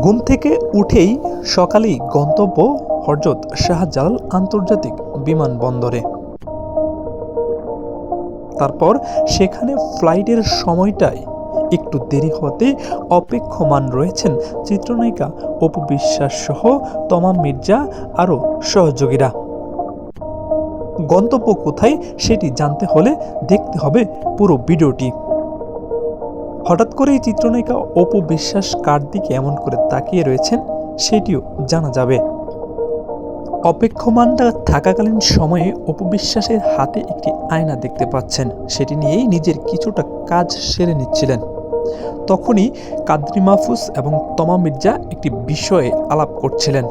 ঘুম থেকে উঠেই সকালেই গন্তব্য হরজত শাহজালাল আন্তর্জাতিক বিমানবন্দরে। তারপর সেখানে ফ্লাইটের সময়টায় একটু দেরি হতে অপেক্ষমান রয়েছেন চিত্রনায়িকা অপু বিশ্বাস সহ তমাম মির্জা আরও সহযোগীরা। গন্তব্য কোথায় সেটি জানতে হলে দেখতে হবে পুরো ভিডিওটি। হঠাৎ করেই চিত্রনায়িকা অপু বিশ্বাস কার দিকে এমন করে তাকিয়ে রয়েছেন, সেটিও জানা যাবে। অপেক্ষমানটা থাকাকালীন সময়ে অপু বিশ্বাসের হাতে একটি আয়না দেখতে পাচ্ছেন। সেটি নিয়েই নিজের কিছুটা কাজ সেরে নিচ্ছিলেন। তখনই কাদ্রি মাহফুজ এবং তমা মির্জা একটি বিষয়ে আলাপ করছিলেন।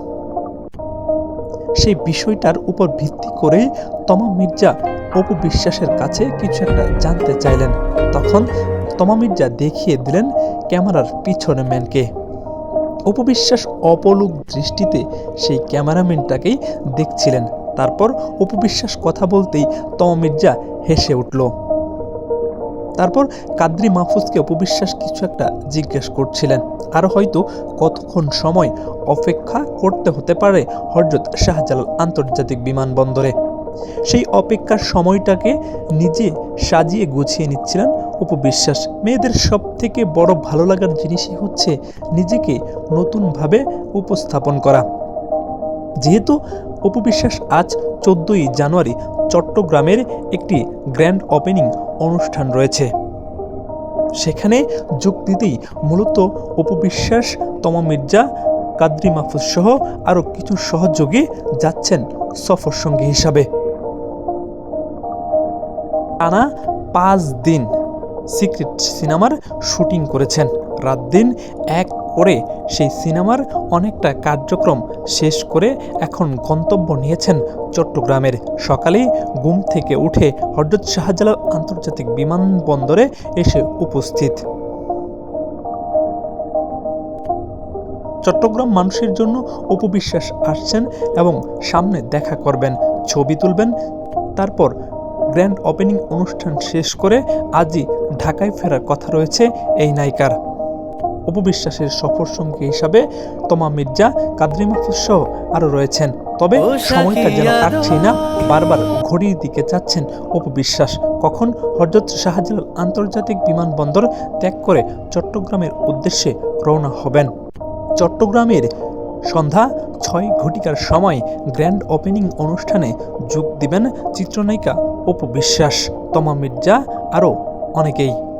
সেই বিষয়টার উপর ভিত্তি করেই তমা মির্জা অপু বিশ্বাসের কাছে কিছু একটা জানতে চাইলেন। তখন তমা মির্জা দেখিয়ে দিলেন ক্যামেরার পিছনে ম্যানকে। উপবিশ্বাস অপলুক দৃষ্টিতে সেই ক্যামেরাম্যানটাকেই দেখছিলেন। তারপর উপবিশ্বাস কথা বলতেই তমা মির্জা হেসে উঠল। তারপর কাদ্রি মাহফুজকে উপবিশ্বাস কিছু একটা জিজ্ঞেস করছিলেন। আর হয়তো কতক্ষণ সময় অপেক্ষা করতে হতে পারে হরজত শাহজালাল আন্তর্জাতিক বিমানবন্দরে। সেই অপেক্ষার সময়টাকে নিজে সাজিয়ে গুছিয়ে নিচ্ছিলেন উপবিশ্বাস মেয়েদের সব থেকে বড় ভালো লাগার জিনিসই হচ্ছে নিজেকে নতুনভাবে উপস্থাপন করা। যেহেতু উপবিশ্বাস আজ চোদ্দোই জানুয়ারি চট্টগ্রামের একটি গ্র্যান্ড ওপেনিং অনুষ্ঠান রয়েছে। সেখানে যোগ দিতেই মূলত উপবিশ্বাস তমা মির্জা, কাদ্রি মাহফুজ সহ আরও কিছু সহযোগী যাচ্ছেন সফর সঙ্গী হিসাবে। টানা পাঁচ দিন সিক্রেট সিনেমার শুটিং করেছেন। রাত দিন এক করে সেই সিনেমার অনেকটা কার্যক্রম শেষ করে এখন গন্তব্য নিয়েছেন চট্টগ্রামের। সকালেই ঘুম থেকে উঠে হরজত শাহজালাল আন্তর্জাতিক বিমানবন্দরে এসে উপস্থিত। চট্টগ্রাম মানুষের জন্য উপবিশ্বাস আসছেন এবং সামনে দেখা করবেন, ছবি তুলবেন, তারপর গ্র্যান্ড ওপেনিং অনুষ্ঠান শেষ করে আজই ঢাকায় ফেরার কথা রয়েছে এই নায়িকার। উপবিশ্বাসের সফর সঙ্গী হিসাবে তমা মির্জা কাদরি মাহফুজ সহ আরও রয়েছেন। তবে সময়টা যেন কাটছেই না বারবার ঘড়ির দিকে যাচ্ছেন উপবিশ্বাস কখন হরজত শাহজালাল আন্তর্জাতিক বিমানবন্দর ত্যাগ করে চট্টগ্রামের উদ্দেশ্যে রওনা হবেন? চট্টগ্রামের সন্ধ্যা ছয় ঘটিকার সময় গ্র্যান্ড ওপেনিং অনুষ্ঠানে যোগ দিবেন চিত্রনায়িকা অপু বিশ্বাস তমা মির্জা আরও অনেকেই।